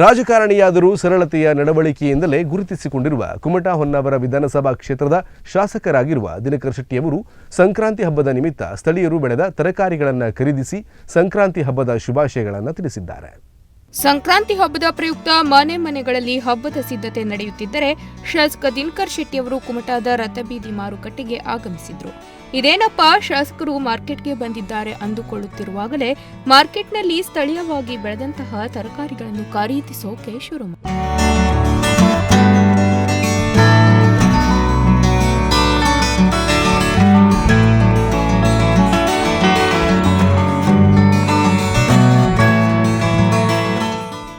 ರಾಜಕಾರಣಿಯಾದರೂ ಸರಳತೆಯ ನಡವಳಿಕೆಯಿಂದಲೇ ಗುರುತಿಸಿಕೊಂಡಿರುವ ಕುಮಟಾ ಹೊನ್ನಾವರ ವಿಧಾನಸಭಾ ಕ್ಷೇತ್ರದ ಶಾಸಕರಾಗಿರುವ ದಿನಕರ್ ಶೆಟ್ಟಿಯವರು ಸಂಕ್ರಾಂತಿ ಹಬ್ಬದ ನಿಮಿತ್ತ ಸ್ಥಳೀಯರು ಬೆಳೆದ ತರಕಾರಿಗಳನ್ನು ಖರೀದಿಸಿ ಸಂಕ್ರಾಂತಿ ಹಬ್ಬದ ಶುಭಾಶಯಗಳನ್ನು ತಿಳಿಸಿದ್ದಾರೆ. ಸಂಕ್ರಾಂತಿ ಹಬ್ಬದ ಪ್ರಯುಕ್ತ ಮನೆ ಮನೆಗಳಲ್ಲಿ ಹಬ್ಬದ ಸಿದ್ಧತೆ ನಡೆಯುತ್ತಿದ್ದರೆ ಶಾಸಕ ದಿನಕರ್ ಶೆಟ್ಟಿಯವರು ಕುಮಟಾದ ರಥಬೀದಿ ಮಾರುಕಟ್ಟೆಗೆ ಆಗಮಿಸಿದ್ರು. ಇದೇನಪ್ಪ ಶಾಸಕರು ಮಾರ್ಕೆಟ್ಗೆ ಬಂದಿದ್ದಾರೆ ಅಂದುಕೊಳ್ಳುತ್ತಿರುವಾಗಲೇ ಮಾರ್ಕೆಟ್ನಲ್ಲಿ ಸ್ಥಳೀಯವಾಗಿ ಬೆಳೆದಂತಹ ತರಕಾರಿಗಳನ್ನು ಖರೀದಿಸೋಕೆ ಶುರು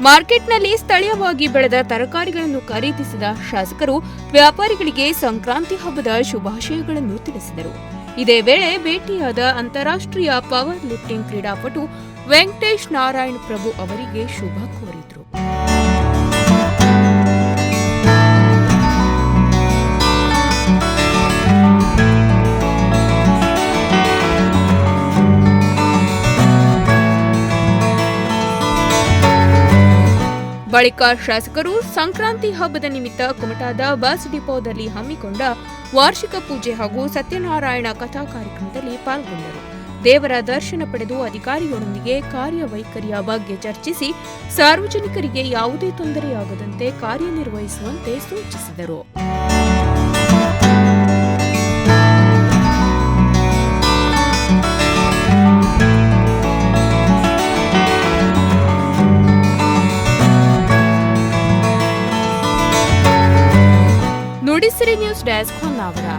ಮಾರ್ಕೆಟ್ನಲ್ಲಿ ಸ್ಥಳೀಯವಾಗಿ ಬೆಳೆದ ತರಕಾರಿಗಳನ್ನು ಖರೀದಿಸಿದ ಶಾಸಕರು ವ್ಯಾಪಾರಿಗಳಿಗೆ ಸಂಕ್ರಾಂತಿ ಹಬ್ಬದ ಶುಭಾಶಯಗಳನ್ನು ತಿಳಿಸಿದರು. ಇದೇ ವೇಳೆ ಭೇಟಿಯಾದ ಅಂತಾರಾಷ್ಟ್ರೀಯ ಪವರ್ ಲಿಫ್ಟಿಂಗ್ ಕ್ರೀಡಾಪಟು ವೆಂಕಟೇಶ್ ನಾರಾಯಣ್ ಪ್ರಭು ಅವರಿಗೆ ಶುಭ ಕೋರಿದ್ರು. ಬಳಿಕ ಶಾಸಕರು ಸಂಕ್ರಾಂತಿ ಹಬ್ಬದ ನಿಮಿತ್ತ ಕುಮಟಾದ ಬಸ್ ಡಿಪೋದಲ್ಲಿ ಹಮ್ಮಿಕೊಂಡ ವಾರ್ಷಿಕ ಪೂಜೆ ಹಾಗೂ ಸತ್ಯನಾರಾಯಣ ಕಥಾ ಕಾರ್ಯಕ್ರಮದಲ್ಲಿ ಪಾಲ್ಗೊಂಡರು. ದೇವರ ದರ್ಶನ ಪಡೆದು ಅಧಿಕಾರಿಗಳೊಂದಿಗೆ ಕಾರ್ಯವೈಖರಿಯ ಬಗ್ಗೆ ಚರ್ಚಿಸಿ ಸಾರ್ವಜನಿಕರಿಗೆ ಯಾವುದೇ ತೊಂದರೆಯಾಗದಂತೆ ಕಾರ್ಯನಿರ್ವಹಿಸುವಂತೆ ಸೂಚಿಸಿದರು. Odissi news desk होनावरा